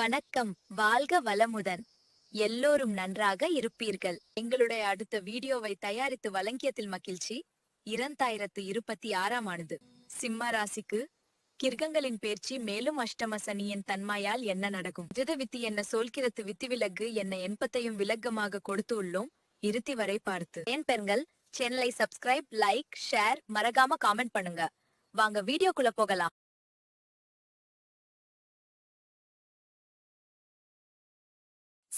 வணக்கம். வாழ்க வளமுடன். எல்லோரும் நன்றாக இருப்பீர்கள். எங்களுடைய அடுத்த வீடியோவை தயாரித்து வழங்கியதில் மகிழ்ச்சி. இரண்டாயிரத்து இருபத்தி ஆறாம் ஆண்டு. சிம்ம ராசிக்கு கிர்கங்களின் பேர்ச்சி மேலும் அஷ்டம சனியின் தன்மையால் என்ன நடக்கும்? ஜித வித்து என்ன சொல்கிறது வித்தி விலகு என்ன எண்பத்தையும் விலக்கமாக கொடுத்து உள்ளோம். இறுதி வரை பார்த்து. ஏன் பெண்கள் சேனலை சப்ஸ்கிரைப் லைக் ஷேர் மறக்காம காமெண்ட் பண்ணுங்க. வாங்க வீடியோக்குள்ள போகலாம்.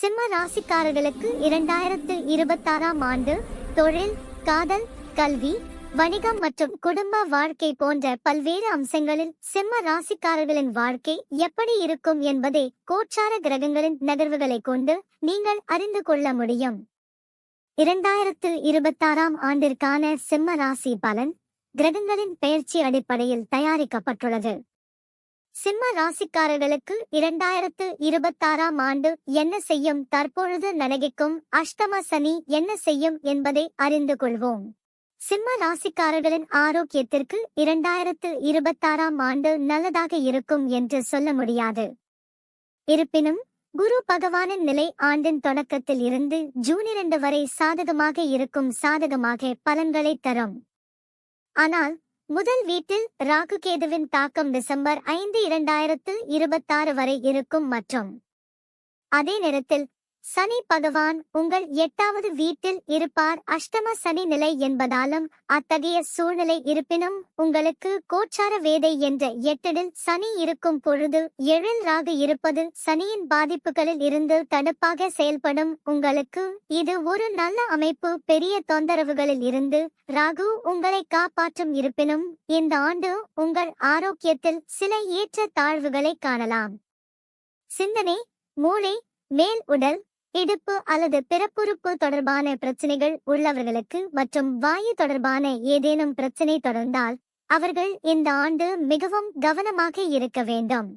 சிம்ம ராசிக்காரர்களுக்கு இரண்டாயிரத்து இருபத்தாறாம் ஆண்டு தொழில் காதல் கல்வி வணிகம் மற்றும் குடும்ப வாழ்க்கை போன்ற பல்வேறு அம்சங்களில் சிம்ம ராசிக்காரர்களின் வாழ்க்கை எப்படி இருக்கும் என்பதை கோச்சார கிரகங்களின் நகர்வுகளை கொண்டு நீங்கள் அறிந்து கொள்ள முடியும். இரண்டாயிரத்து இருபத்தாறாம் ஆண்டிற்கான சிம்ம ராசி பலன் கிரகங்களின் பெயர்ச்சி அடிப்படையில் தயாரிக்கப்பட்டுள்ளது. சிம்ம ராசிக்காரர்களுக்கு இரண்டாயிரத்து இருபத்தாறாம் ஆண்டு என்ன செய்யும் தற்பொழுது நடக்கும் அஷ்டம சனி என்ன செய்யும் என்பதை அறிந்து கொள்வோம். சிம்ம ராசிக்காரர்களின் ஆரோக்கியத்திற்கு இரண்டாயிரத்து இருபத்தாறாம் ஆண்டு நல்லதாக இருக்கும் என்று சொல்ல முடியாது. இருப்பினும் குரு பகவானின் நிலை ஆண்டின் தொடக்கத்தில் இருந்து ஜூன் இரண்டு வரை சாதகமாக இருக்கும் சாதகமாக பலன்களை தரும். ஆனால் முதல் வீட்டில் ராகு கேதுவின் தாக்கம் டிசம்பர் ஐந்து இரண்டாயிரத்து இருபத்தாறு வரை இருக்கும் மற்றும் அதே நேரத்தில் சனி பகவான் உங்கள் எட்டாவது வீட்டில் இருப்பார். அஷ்டம சனி நிலை என்பதாலும் அத்தகைய சூழ்நிலை இருப்பினும் உங்களுக்கு கோச்சார வேதை என்ற எட்டிடில் சனி இருக்கும் பொழுது எழில் ராகு இருப்பது சனியின் பாதிப்புகளில் இருந்து தடுப்பாக செயல்படும். உங்களுக்கு இது ஒரு நல்ல அமைப்பு. பெரிய தொந்தரவுகளில் இருந்து ராகு உங்களை காப்பாற்றும் இருப்பினும் இந்த ஆண்டு உங்கள் ஆரோக்கியத்தில் சில ஏற்ற தாழ்வுகளை காணலாம். சிந்தனை மூளை மேல் உடல் இடுப்பு அல்லது பிறப்புறுப்பு தொடர்பான பிரச்சனைகள் உள்ளவர்களுக்கு மற்றும் வாயு தொடர்பான ஏதேனும் பிரச்சனை தொடர்ந்தால் அவர்கள் இந்த ஆண்டு மிகவும் கவனமாக இருக்க வேண்டும்.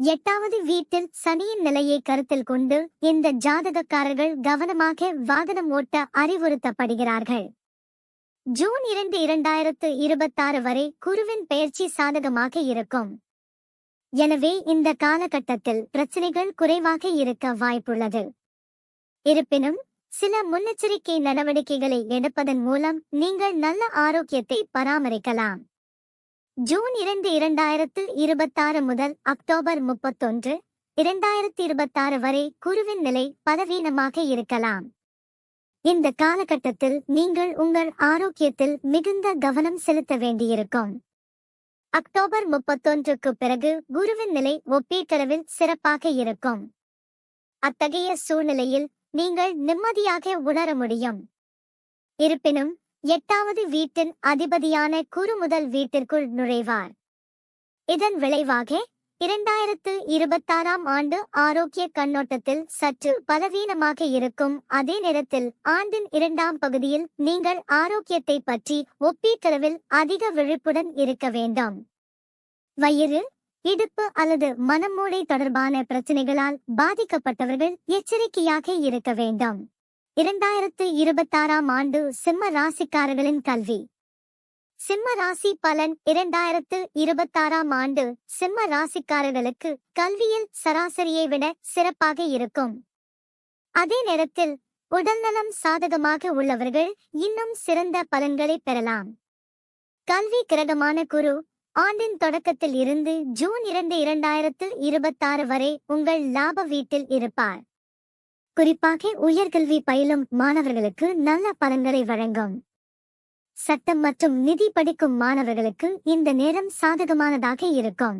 எட்டாவது வீட்டில் சனியின் நிலையை கருத்தில் கொண்டு இந்த ஜாதகக்காரர்கள் கவனமாக வாகனம் ஓட்ட அறிவுறுத்தப்படுகிறார்கள். ஜூன் இரண்டு இரண்டாயிரத்து இருபத்தாறு வரை குருவின் பெயர்ச்சி சாதகமாக இருக்கும். எனவே இந்த காலகட்டத்தில் பிரச்சனைகள் குறைவாக இருக்க வாய்ப்புள்ளது. இருப்பினும் சில முன்னெச்சரிக்கை நடவடிக்கைகளை எடுப்பதன் மூலம் நீங்கள் நல்ல ஆரோக்கியத்தை பராமரிக்கலாம். ஜூன் இரண்டு இரண்டாயிரத்து இருபத்தாறு முதல் அக்டோபர் முப்பத்தொன்று இரண்டாயிரத்தி இருபத்தாறு வரை குருவின் நிலை பலவீனமாக இருக்கலாம். இந்த காலகட்டத்தில் நீங்கள் உங்கள் ஆரோக்கியத்தில் மிகுந்த கவனம் செலுத்த வேண்டியிருக்கும். அக்டோபர் முப்பத்தொன்றுக்கு பிறகு குருவின் நிலை ஒப்பீட்டளவில் சிறப்பாக இருக்கும். அத்தகைய சூழ்நிலையில் நீங்கள் நிம்மதியாக உணர முடியும். இருப்பினும் எட்டாவது வீட்டின் அதிபதியான குரு முதல் வீட்டிற்குள் நுழைவார். இதன் விளைவாக இரண்டாயிரத்து இருபத்தாறாம் ஆண்டு ஆரோக்கிய கண்ணோட்டத்தில் சற்று பலவீனமாக இருக்கும் அதே நேரத்தில் ஆண்டின் இரண்டாம் பகுதியில் நீங்கள் ஆரோக்கியத்தை பற்றி ஒப்பீட்டளவில் அதிக விழிப்புடன் இருக்க வேண்டும். வயிறு இடுப்பு அல்லது மனமூளை தொடர்பான பிரச்சனைகளால் பாதிக்கப்பட்டவர்கள் எச்சரிக்கையாக இருக்க வேண்டும். இரண்டாயிரத்து இருபத்தாறாம் ஆண்டு சிம்ம ராசிக்காரர்களின் கல்வி. சிம்ம ராசி பலன் இரண்டாயிரத்து இருபத்தாறாம் ஆண்டு சிம்ம ராசிக்காரர்களுக்கு கல்வியில் சராசரியை விட சிறப்பாக இருக்கும். அதே நேரத்தில் உடல்நலம் சாதகமாக உள்ளவர்கள் இன்னும் சிறந்த பலன்களை பெறலாம். கல்வி கிரகமான குரு ஆண்டின் தொடக்கத்தில் இருந்து ஜூன் இரண்டு இரண்டாயிரத்து இருபத்தாறு வரை உங்கள் லாப வீட்டில் இருப்பார். குறிப்பாக உயர்கல்வி பயிலும் மாணவர்களுக்கு நல்ல பலன்களை வழங்கும். சட்டம் மற்றும் நிதி படிக்கும் மாணவர்களுக்கு இந்த நேரம் சாதகமானதாக இருக்கும்.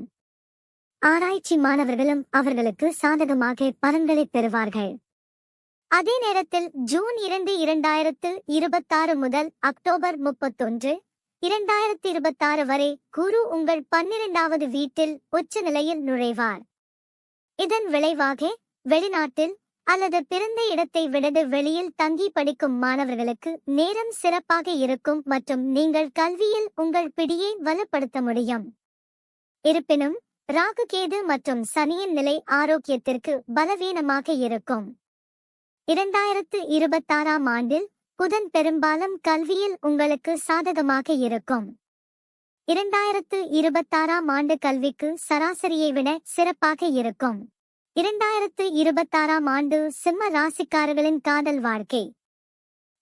ஆராய்ச்சி மாணவர்களும் அவர்களுக்கு சாதகமாக பலன்களை பெறுவார்கள். அதே நேரத்தில் ஜூன் இரண்டு இரண்டாயிரத்து இருபத்தாறு முதல் அக்டோபர் முப்பத்தொன்று இரண்டாயிரத்தி இருபத்தாறு வரை குரு உங்கள் பன்னிரண்டாவது வீட்டில் உச்ச நிலையில் நுழைவார். இதன் விளைவாக வெளிநாட்டில் அல்லது பிறந்த இடத்தை விடது வெளியில் தங்கி படிக்கும் மாணவர்களுக்கு நேரம் சிறப்பாக இருக்கும் மற்றும் நீங்கள் கல்வியில் உங்கள் பிடியை வலுப்படுத்த முடியும். இருப்பினும் ராகு கேது மற்றும் சனியின் நிலை ஆரோக்கியத்திற்கு பலவீனமாக இருக்கும். இரண்டாயிரத்து இருபத்தாறாம் ஆண்டில் புதன் பெரும்பாலும் கல்வியில் உங்களுக்கு சாதகமாக இருக்கும். இரண்டாயிரத்து இருபத்தாறாம் ஆண்டு கல்விக்கு சராசரியை விட சிறப்பாக இருக்கும். இரண்டாயிரத்து இருபத்தாறாம் ஆண்டு சிம்ம ராசிக்காரர்களின் காதல் வாழ்க்கை.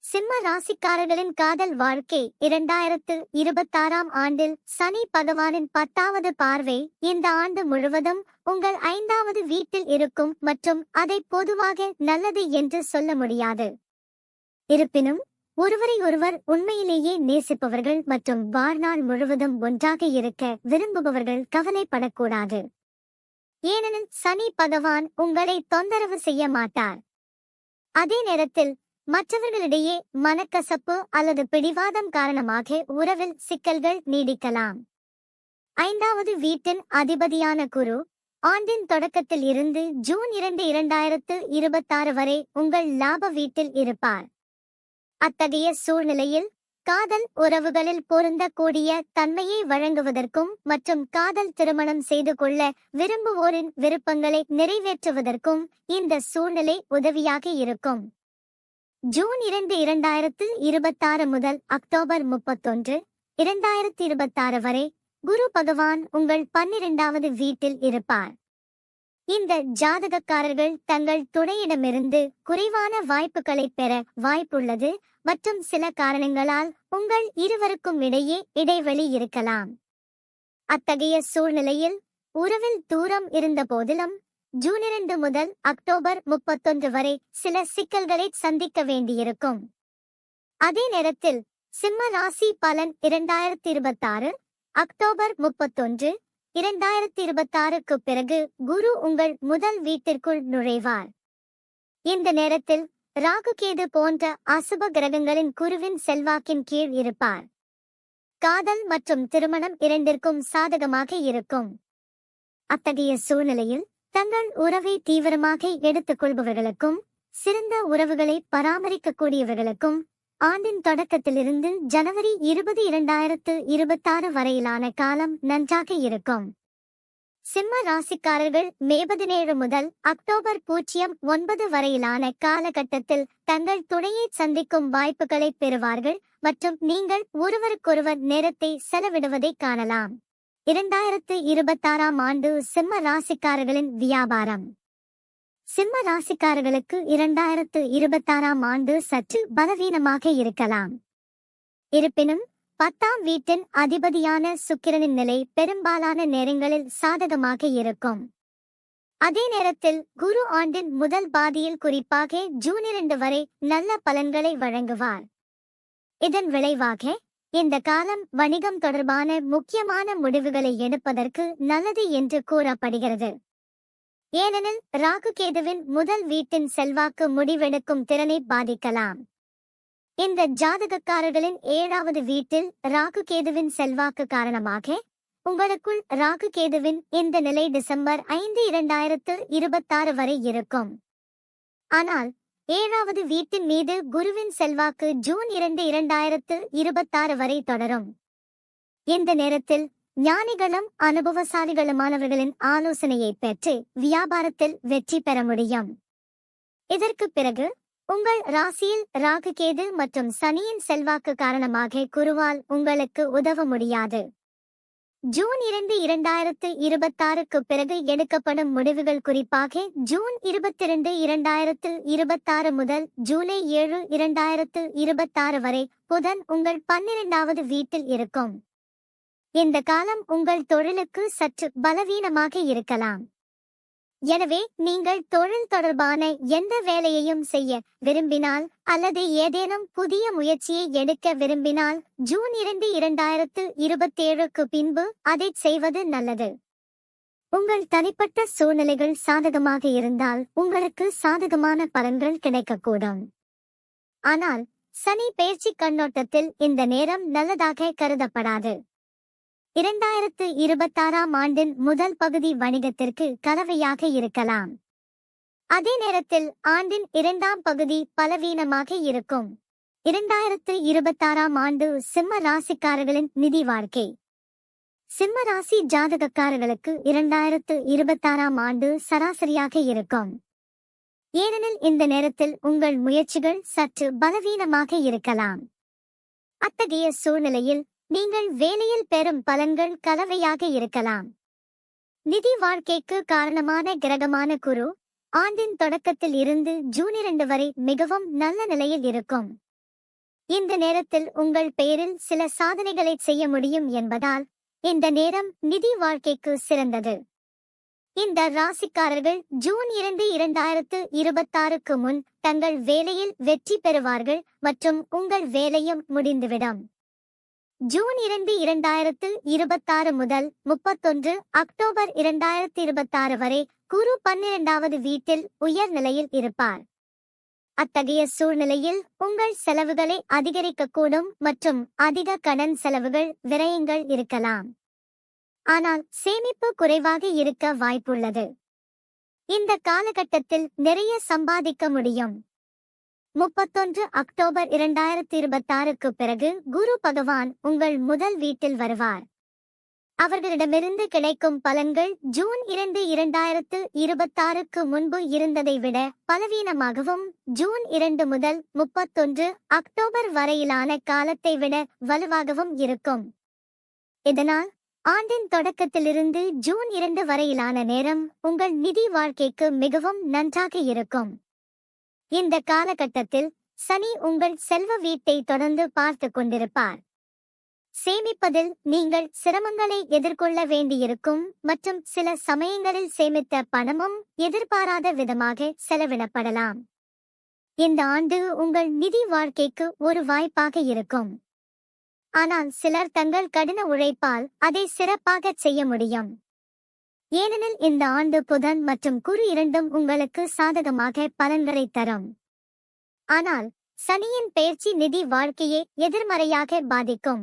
சிம்ம ராசிக்காரர்களின் காதல் வாழ்க்கை இரண்டாயிரத்து இருபத்தாறாம் ஆண்டில் சனி பகவானின் பத்தாவது பார்வை இந்த ஆண்டு முழுவதும் உங்கள் ஐந்தாவது வீட்டில் இருக்கும் மற்றும் அதை பொதுவாக நல்லது என்று சொல்ல முடியாது. இருப்பினும் ஒருவரை ஒருவர் உண்மையிலேயே நேசிப்பவர்கள் மற்றும் வாழ்நாள் முழுவதும் ஒன்றாக இருக்க விரும்புபவர்கள் கவலைப்படக்கூடாது. ஏனெனில் சனி பகவான் உங்களை தொந்தரவு செய்ய மாட்டார். அதே நேரத்தில் மற்றவர்களிடையே மனக்கசப்பு அல்லது பிடிவாதம் காரணமாக உறவில் சிக்கல்கள் நீடிக்கலாம். ஐந்தாவது வீட்டின் அதிபதியான குரு ஆண்டின் தொடக்கத்தில் இருந்து ஜூன் இரண்டு இரண்டாயிரத்து இருபத்தாறு வரை உங்கள் லாப வீட்டில் இருப்பார். அத்தகைய சூழ்நிலையில் காதல் உறவுகளில் பொருந்தக்கூடிய தன்மையை வழங்குவதற்கும் மற்றும் காதல் திருமணம் செய்து கொள்ள விரும்புவோரின் விருப்பங்களை நிறைவேற்றுவதற்கும் இந்த சூழ்நிலை உதவியாக இருக்கும். ஜூன் இரண்டு இரண்டாயிரத்து இருபத்தாறு முதல் அக்டோபர் முப்பத்தொன்று இரண்டாயிரத்தி இருபத்தாறு வரை குரு பகவான் உங்கள் பன்னிரெண்டாவது வீட்டில் இருப்பார். இந்த ஜாதகக்காரர்கள் தங்கள் துணையிடமிருந்து குறைவான வாய்ப்புகளை பெற வாய்ப்புள்ளது மற்றும் சில காரணங்களால் உங்கள் இருவருக்கும் இடையே இடைவெளி இருக்கலாம். அத்தகைய சூழ்நிலையில் உறவில் தூரம் இருந்த போதிலும் ஜூன் இரண்டு முதல் அக்டோபர் முப்பத்தொன்று வரை சில சிக்கல்களை சந்திக்க வேண்டியிருக்கும். அதே நேரத்தில் சிம்ம ராசி பலன் இரண்டாயிரத்தி இருபத்தாறு அக்டோபர் முப்பத்தொன்று இரண்டாயிரத்தி இருபத்தாறுக்கு பிறகு குரு உங்கள் முதல் வீட்டிற்குள் நுழைவார். இந்த நேரத்தில் ராகுகேது போன்ற அசுப கிரகங்களின் குருவின் செல்வாக்கின் கீழ் இருப்பார். காதல் மற்றும் திருமணம் இரண்டிற்கும் சாதகமாக இருக்கும். அத்தகைய சூழ்நிலையில் தங்கள் உறவை தீவிரமாக எடுத்துக் கொள்பவர்களுக்கும் சிறந்த உறவுகளை பராமரிக்கக்கூடியவர்களுக்கும் ஆண்டின் தொடக்கத்திலிருந்து ஜனவரி இருபது இரண்டாயிரத்து இருபத்தாறு வரையிலான காலம் நன்றாக இருக்கும். சிம்ம ராசிக்காரர்கள் மே பதினேழு முதல் அக்டோபர் பூஜ்ஜியம் ஒன்பது வரையிலான காலகட்டத்தில் தங்கள் துணையை சந்திக்கும் வாய்ப்புகளை பெறுவார்கள் மற்றும் நீங்கள் ஒருவருக்கொருவர் நேரத்தை செலவிடுவதை காணலாம். இரண்டாயிரத்து இருபத்தாறாம் ஆண்டு சிம்ம ராசிக்காரர்களின் வியாபாரம். சிம்ம ராசிக்காரர்களுக்கு இரண்டாயிரத்து இருபத்தாறாம் ஆண்டு சற்று பலவீனமாக இருக்கலாம். இருப்பினும் பத்தாம் வீட்டின் அதிபதியான சுக்கிரனின் நிலை பெரும்பாலான நேரங்களில் சாதகமாக இருக்கும். அதே நேரத்தில் குரு ஆண்டின் முதல் பாதியில் குறிப்பாக ஜூன் இரண்டு வரை நல்ல பலன்களை வழங்குவார். இதன் விளைவாக இந்த காலம் வணிகம் தொடர்பான முக்கியமான முடிவுகளை எடுப்பதற்கு நல்லது என்று கூறப்படுகிறது. ஏனெனில் ராகு கேதுவின் முதல் வீட்டின் செல்வாக்கு முடிவெடுக்கும் திறனை பாதிக்கலாம். இந்த ஜாதகக்காரர்களின் ஏழாவது வீட்டில் ராகு கேதுவின் செல்வாக்கு காரணமாக உங்களுக்குள் ராகு கேதுவின் இந்த நிலை டிசம்பர் ஐந்து இரண்டாயிரத்து இருபத்தாறு வரை இருக்கும். ஆனால் ஏழாவது வீட்டின் மீது குருவின் செல்வாக்கு ஜூன் இரண்டு இரண்டாயிரத்து இருபத்தாறு வரை தொடரும். இந்த நேரத்தில் ஞானிகளும் அனுபவசாலிகளுமானவர்களின் ஆலோசனையை பெற்று வியாபாரத்தில் வெற்றி பெற முடியும். இதற்கு பிறகு உங்கள் ராசியில் ராகு கேது மற்றும் சனியின் செல்வாக்கு காரணமாக குருவால் உங்களுக்கு உதவ முடியாது. ஜூன் இரண்டு இரண்டாயிரத்து இருபத்தாறுக்கு பிறகு எடுக்கப்படும் முடிவுகள் குறிப்பாக ஜூன் இருபத்தி இரண்டு இரண்டாயிரத்து இருபத்தாறு முதல் ஜூலை ஏழு இரண்டாயிரத்து இருபத்தாறு வரை புதன் உங்கள் பன்னிரெண்டாவது வீட்டில் இருக்கும். இந்த காலம் உங்கள் தொழிலுக்கு சற்று பலவீனமாக இருக்கலாம். எனவே நீங்கள் தொழில் தொடர்பான எந்த வேலையையும் செய்ய விரும்பினால் அல்லது ஏதேனும் புதிய முயற்சியை எடுக்க விரும்பினால் ஜூன் இரண்டு இரண்டாயிரத்து இருபத்தேழுக்கு பின்பு அதை செய்வது நல்லது. உங்கள் தனிப்பட்ட சூழ்நிலைகள் சாதகமாக இருந்தால் உங்களுக்கு சாதகமான பலன்கள் கிடைக்கக்கூடும். ஆனால் சனி பயிற்சி கண்ணோட்டத்தில் இந்த நேரம் நல்லதாக கருதப்படாது. இரண்டாயிரத்து இருபத்தாறாம் ஆண்டின் முதல் பகுதி வணிகத்திற்கு கலவையாக இருக்கலாம். அதே நேரத்தில் ஆண்டின் இரண்டாம் பகுதி பலவீனமாக இருக்கும். இரண்டாயிரத்து இருபத்தாறாம் ஆண்டு சிம்ம ராசிக்காரர்களின் நிதி வாழ்க்கை. சிம்ம ராசி ஜாதகக்காரர்களுக்கு இரண்டாயிரத்து இருபத்தாறாம் ஆண்டு சராசரியாக இருக்கும். ஏனெனில் இந்த நேரத்தில் உங்கள் முயற்சிகள் சற்று பலவீனமாக இருக்கலாம். அத்தகைய சூழ்நிலையில் நீங்கள் வேலையில் பெறும் பலன்கள் கலவையாக இருக்கலாம். நிதி வாழ்க்கைக்கு காரணமான கிரகமான குரு ஆண்டின் தொடக்கத்தில் இருந்து ஜூன் இரண்டு வரை மிகவும் நல்ல நிலையில் இருக்கும். இந்த நேரத்தில் உங்கள் பெயரில் சில சாதனைகளை செய்ய முடியும் என்பதால் இந்த நேரம் நிதி வாழ்க்கைக்கு சிறந்தது. இந்த ராசிக்காரர்கள் ஜூன் இரண்டு இரண்டாயிரத்து இருபத்தாறுக்கு முன் தங்கள் வேலையில் வெற்றி பெறுவார்கள் மற்றும் உங்கள் வேலையும் முடிந்துவிடும். ஜூன் இரண்டு இரண்டாயிரத்து இருபத்தாறு முதல் முப்பத்தொன்று அக்டோபர் இரண்டாயிரத்து இருபத்தாறு வரை குரு பன்னிரண்டாவது வீட்டில் உயர் நிலையில் இருப்பார். அத்தகைய சூழ்நிலையில் உங்கள் செலவுகளை அதிகரிக்கக்கூடும் மற்றும் அதிக கடன் செலவுகள் விரயங்கள் இருக்கலாம். ஆனால் சேமிப்பு குறைவாக இருக்க வாய்ப்புள்ளது. இந்த காலகட்டத்தில் நிறைய சம்பாதிக்க முடியும். முப்பத்தொன்று அக்டோபர் இரண்டாயிரத்தி இருபத்தாறுக்கு பிறகு குரு பகவான் உங்கள் முதல் வீட்டில் வருவார். அவர்களிடமிருந்து கிடைக்கும் பலன்கள் ஜூன் இரண்டு இரண்டாயிரத்து இருபத்தாறுக்கு முன்பு இருந்ததை விட பலவீனமாகவும் ஜூன் இரண்டு முதல் முப்பத்தொன்று அக்டோபர் வரையிலான காலத்தை விட வலுவாகவும் இருக்கும். இதனால் ஆண்டின் தொடக்கத்திலிருந்து ஜூன் இரண்டு வரையிலான நேரம் உங்கள் நிதி வாழ்க்கைக்கு மிகவும் நன்றாக இருக்கும். இந்த காலகட்டத்தில் சனி உங்கள் செல்வ வீட்டை தொடர்ந்து பார்த்து கொண்டிருப்பார். சேமிப்பதில் நீங்கள் சிரமங்களை எதிர்கொள்ள வேண்டியிருக்கும் மற்றும் சில சமயங்களில் சேமித்த பணமும் எதிர்பாராத விதமாக செலவிடப்படலாம். இந்த ஆண்டு உங்கள் நிதி வாழ்க்கைக்கு ஒரு வாய்ப்பாக இருக்கும். ஆனால் சிலர் தங்கள் கடின உழைப்பால் அதை சிறப்பாக செய்ய முடியும். ஏனெனில் இந்த ஆண்டு புதன் மற்றும் குரு இரண்டும் உங்களுக்கு சாதகமாக பலன்களை தரும். ஆனால் சனியின் பெயர்ச்சி நிதி வாழ்க்கையை எதிர்மறையாக பாதிக்கும்.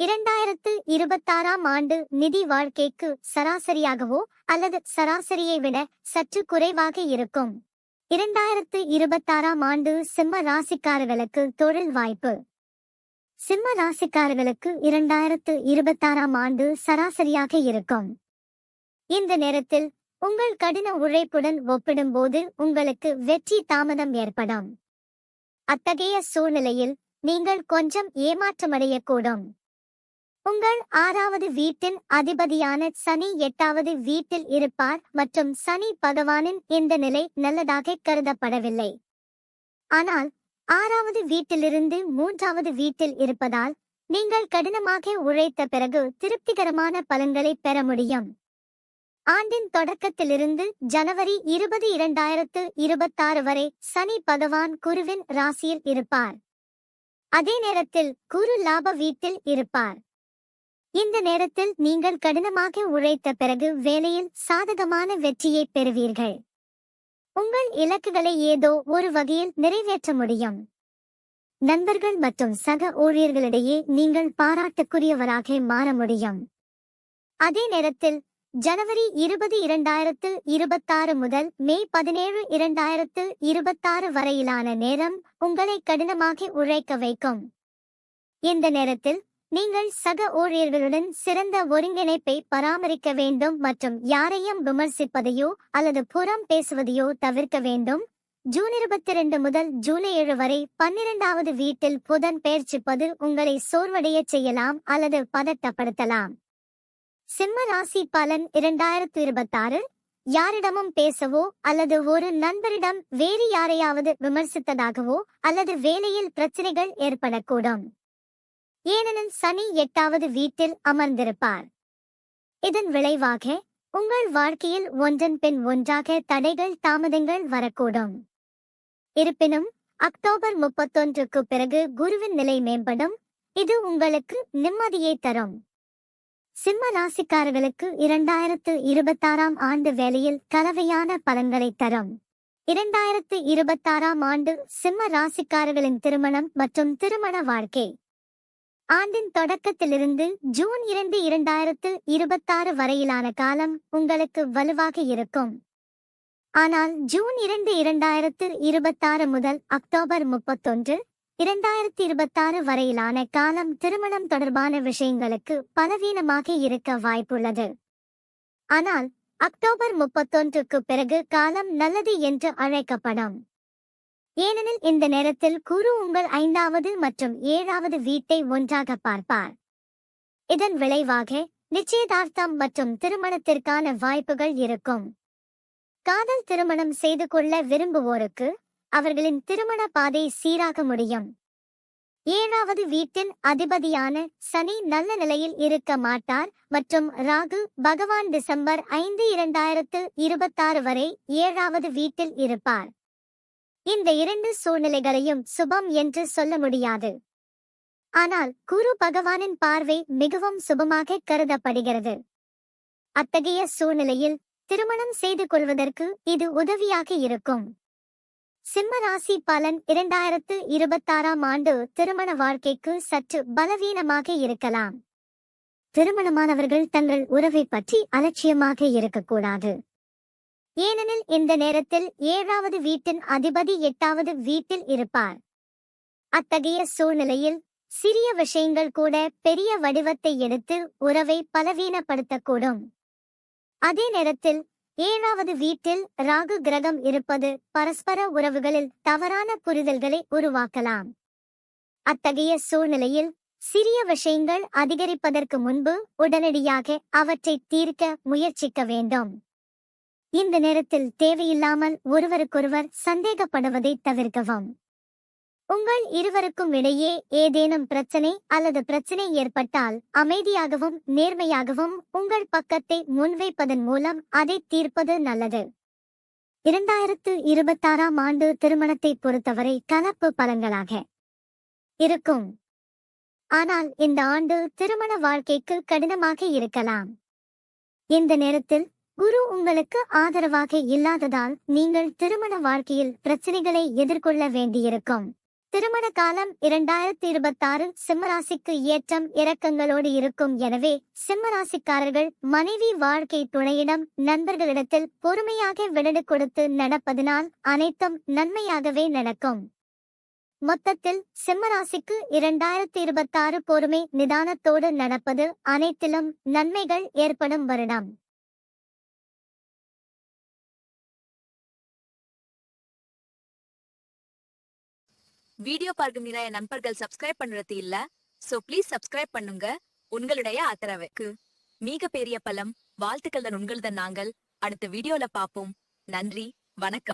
இரண்டாயிரத்து இருபத்தாறாம் ஆண்டு நிதி வாழ்க்கைக்கு சராசரியாகவோ அல்லது சராசரியை விட சற்று குறைவாக இருக்கும். இரண்டாயிரத்து இருபத்தாறாம் ஆண்டு சிம்ம ராசிக்காரர்களுக்கு தொழில் வாய்ப்பு. சிம்ம ராசிக்காரர்களுக்கு இரண்டாயிரத்து இருபத்தாறாம் ஆண்டு சராசரியாக இருக்கும். இந்த நேரத்தில் உங்கள் கடின உழைப்புடன் ஒப்பிடும்போது உங்களுக்கு வெற்றி தாமதம் ஏற்படும். அத்தகைய சூழ்நிலையில் நீங்கள் கொஞ்சம் ஏமாற்றமடையக்கூடும். உங்கள் ஆறாவது வீட்டின் அதிபதியான சனி எட்டாவது வீட்டில் இருப்பார் மற்றும் சனி பகவானின் இந்த நிலை நல்லதாக கருதப்படவில்லை. ஆனால் ஆறாவது வீட்டிலிருந்து மூன்றாவது வீட்டில் இருப்பதால் நீங்கள் கடினமாக உழைத்த பிறகு திருப்திகரமான பலன்களை பெற முடியும். ஆண்டின் தொடக்கத்திலிருந்து ஜனவரி இருபது இரண்டாயிரத்து இருபத்தாறு வரை சனி பகவான் குருவின் ராசியில் இருப்பார். அதே நேரத்தில் குரு லாப வீட்டில் இருப்பார். இந்த நேரத்தில் நீங்கள் கடினமாக உழைத்த பிறகு வேலையில் சாதகமான வெற்றியை பெறுவீர்கள். உங்கள் இலக்குகளை ஏதோ ஒரு வகையில் நிறைவேற்ற முடியும். நண்பர்கள் மற்றும் சக ஊழியர்களிடையே நீங்கள் பாராட்டுக்குரியவராக மாற முடியும். அதே நேரத்தில் ஜனவரி இருபது இரண்டாயிரத்து இருபத்தாறு முதல் மே பதினேழு இரண்டாயிரத்து இருபத்தாறு வரையிலான நேரம் உங்களை கடினமாக உழைக்க வைக்கும். இந்த நேரத்தில் நீங்கள் சக ஊழியர்களுடன் சிறந்த ஒருங்கிணைப்பை பராமரிக்க வேண்டும் மற்றும் யாரையும் விமர்சிப்பதையோ அல்லது புறம் பேசுவதையோ தவிர்க்க வேண்டும். ஜூன் இருபத்தி ரெண்டு முதல் ஜூலை ஏழு வரை பன்னிரண்டாவது வீட்டில் புதன் பெயர்ச்சிப்பது உங்களை சோர்வடையச் செய்யலாம் அல்லது பதட்டப்படுத்தலாம். சிம்ம ராசி பலன் இரண்டாயிரத்து இருபத்தாறு? யாரிடமும் பேசவோ அல்லது ஒரு நண்பரிடம் வேறு யாரையாவது விமர்சித்ததாகவோ அல்லது வேலையில் பிரச்சனைகள் ஏற்படக்கூடும். ஏனெனில் சனி எட்டாவது வீட்டில் அமர்ந்திருப்பார். இதன் விளைவாக உங்கள் வாழ்க்கையில் ஒன்றன் பின் ஒன்றாக தடைகள் தாமதங்கள் வரக்கூடும். இருப்பினும் அக்டோபர் முப்பத்தொன்றுக்கு பிறகு குருவின் நிலை மேம்படும். இது உங்களுக்கு நிம்மதியை தரும். சிம்ம ராசிக்காரர்களுக்கு இரண்டாயிரத்து இருபத்தாறாம் ஆண்டு வேலையில் கலவையான பலன்களை தரும். இரண்டாயிரத்து இருபத்தாறாம் ஆண்டு சிம்ம ராசிக்காரர்களின் திருமணம் மற்றும் திருமண வாழ்க்கை. ஆண்டின் தொடக்கத்திலிருந்து ஜூன் இரண்டு இரண்டாயிரத்து இருபத்தாறு வரையிலான காலம் உங்களுக்கு வலுவாக இருக்கும். ஆனால் ஜூன் இரண்டு இரண்டாயிரத்து இருபத்தாறு முதல் அக்டோபர் முப்பத்தொன்று இரண்டாயிரத்தி இருபத்தாறு வரையிலான காலம் திருமணம் தொடர்பான விஷயங்களுக்கு பலவீனமாக இருக்க வாய்ப்புள்ளது. ஆனால் அக்டோபர் முப்பத்தொன்றுக்கு பிறகு காலம் நல்லது என்று அழைக்கப்படும். ஏனெனில் இந்த நேரத்தில் குரு உங்கள் ஐந்தாவது மற்றும் ஏழாவது வீட்டை ஒன்றாக பார்ப்பார். இதன் விளைவாக நிச்சயதார்த்தம் மற்றும் திருமணத்திற்கான வாய்ப்புகள் இருக்கும். காதல் திருமணம் செய்து கொள்ள விரும்புவோருக்கு அவர்களின் திருமண பாதை சீராக முடியும். ஏழாவது வீட்டின் அதிபதியான சனி நல்ல நிலையில் இருக்க மாட்டார் மற்றும் ராகு பகவான் டிசம்பர் ஐந்து இரண்டாயிரத்து இருபத்தாறு வரை ஏழாவது வீட்டில் இருப்பார். இந்த இரண்டு சூழ்நிலைகளையும் சுபம் என்று சொல்ல முடியாது. ஆனால் குரு பகவானின் பார்வை மிகவும் சுபமாக கருதப்படுகிறது. அத்தகைய சூழ்நிலையில் திருமணம் செய்து கொள்வதற்கு இது உதவியாக இருக்கும். சிம்ம ராசி பலன் இரண்டாயிரத்து இருபத்தாறாம் ஆண்டு திருமண வாழ்க்கைக்கு சற்று பலவீனமாக இருக்கலாம். திருமணமானவர்கள் தங்கள் உறவை பற்றி அலட்சியமாக இருக்கக்கூடாது. ஏனெனில் இந்த நேரத்தில் ஏழாவது வீட்டின் அதிபதி எட்டாவது வீட்டில் இருப்பார். அத்தகைய சூழ்நிலையில் சிறிய விஷயங்கள் கூட பெரிய வடிவத்தை எடுத்து உறவை பலவீனப்படுத்தக்கூடும். அதே நேரத்தில் ஏழாவது வீட்டில் ராகு கிரகம் இருப்பது பரஸ்பர உறவுகளில் தவறான புரிதல்களை உருவாக்கலாம். அத்தகைய சூழ்நிலையில் சிறிய விஷயங்கள் அதிகரிப்பதற்கு முன்பு உடனடியாக அவற்றை தீர்க்க முயற்சிக்க வேண்டும். இந்த நேரத்தில் தேவையில்லாமல் ஒருவருக்கொருவர் சந்தேகப்படுவதை தவிர்க்கவும். உங்கள் இருவருக்கும் இடையே ஏதேனும் பிரச்சனை அல்லது பிரச்சனை ஏற்பட்டால் அமைதியாகவும் நேர்மையாகவும் உங்கள் பக்கத்தை முன்வைப்பதன் மூலம் அதை தீர்ப்பது நல்லது. இரண்டாயிரத்து இருபத்தாறாம் ஆண்டு திருமணத்தை பொறுத்தவரை கலப்பு பலங்களாக இருக்கும். ஆனால் இந்த ஆண்டு திருமண வாழ்க்கைக்கு கடினமாக இருக்கலாம். இந்த நேரத்தில் குரு உங்களுக்கு ஆதரவாக இல்லாததால் நீங்கள் திருமண வாழ்க்கையில் பிரச்சனைகளை எதிர்கொள்ள வேண்டியிருக்கும். திருமண காலம் இரண்டாயிரத்தி இருபத்தாறு சிம்மராசிக்கு ஏற்றம் இறக்கங்களோடு இருக்கும். எனவே சிம்மராசிக்காரர்கள் மனைவி வாழ்க்கை துணையிடம் நண்பர்களிடத்தில் பொறுமையாக விடடு கொடுத்து நடப்பதனால் அனைத்தும் நன்மையாகவே நடக்கும். மொத்தத்தில் சிம்மராசிக்கு இரண்டாயிரத்தி இருபத்தாறு பொறுமை நிதானத்தோடு நடப்பது அனைத்திலும் நன்மைகள் ஏற்படும் வருடம். வீடியோ பார்க்கும் நிறைய நண்பர்கள் சப்ஸ்கிரைப் பண்றது இல்ல சோ ப்ளீஸ் சப்ஸ்கிரைப் பண்ணுங்க. உங்களுடைய ஆதரவுக்கு மிக பெரிய பலம். வாழ்த்துக்கள் உங்களது நாங்கள். அடுத்த வீடியோல பாப்போம் நன்றி வணக்கம்.